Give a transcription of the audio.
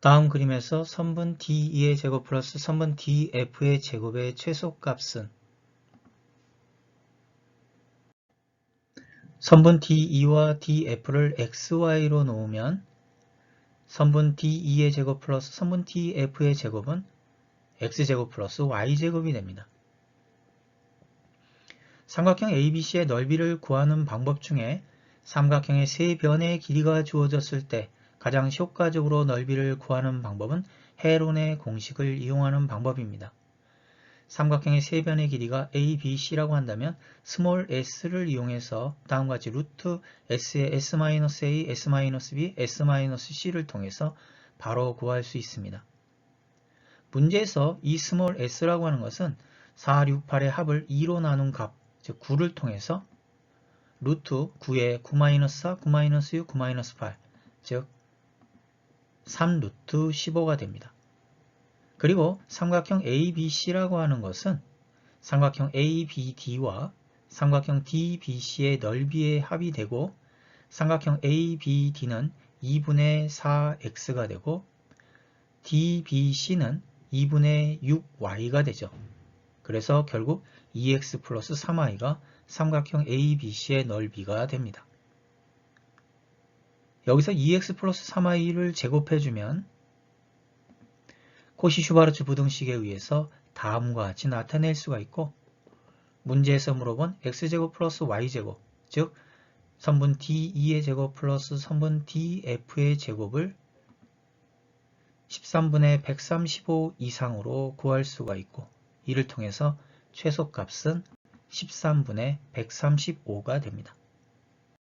다음 그림에서 선분 D2의 제곱 플러스 선분 DF의 제곱의 최소값은 선분 D2와 DF를 XY로 놓으면 선분 D2의 제곱 플러스 선분 DF의 제곱은 X제곱 플러스 Y제곱이 됩니다. 삼각형 ABC의 넓이를 구하는 방법 중에 삼각형의 세 변의 길이가 주어졌을 때 가장 효과적으로 넓이를 구하는 방법은 헤론의 공식을 이용하는 방법입니다. 삼각형의 세 변의 길이가 A, B, C라고 한다면 스몰 s를 이용해서 다음과 같이 루트 s의 s-a, s-b, s-c를 통해서 바로 구할 수 있습니다. 문제에서 이 스몰 s라고 하는 것은 4, 6, 8의 합을 2로 나눈 값, 즉 9를 통해서 루트 9의 9-4, 9-6, 9-8, 즉 3루트 15가 됩니다. 그리고 삼각형 ABC라고 하는 것은 삼각형 ABD와 삼각형 DBC의 넓이의 합이 되고 삼각형 ABD는 2분의 4x가 되고 DBC는 2분의 6y가 되죠. 그래서 결국 2x 플러스 3y가 삼각형 ABC의 넓이가 됩니다. 여기서 2x 플러스 3y를 제곱해주면 코시-슈바르츠 부등식에 의해서 다음과 같이 나타낼 수가 있고 문제에서 물어본 x제곱 플러스 y제곱 즉 선분 D2의 제곱 플러스 선분 DF의 제곱을 13분의 135 이상으로 구할 수가 있고 이를 통해서 최소값은 13분의 135가 됩니다.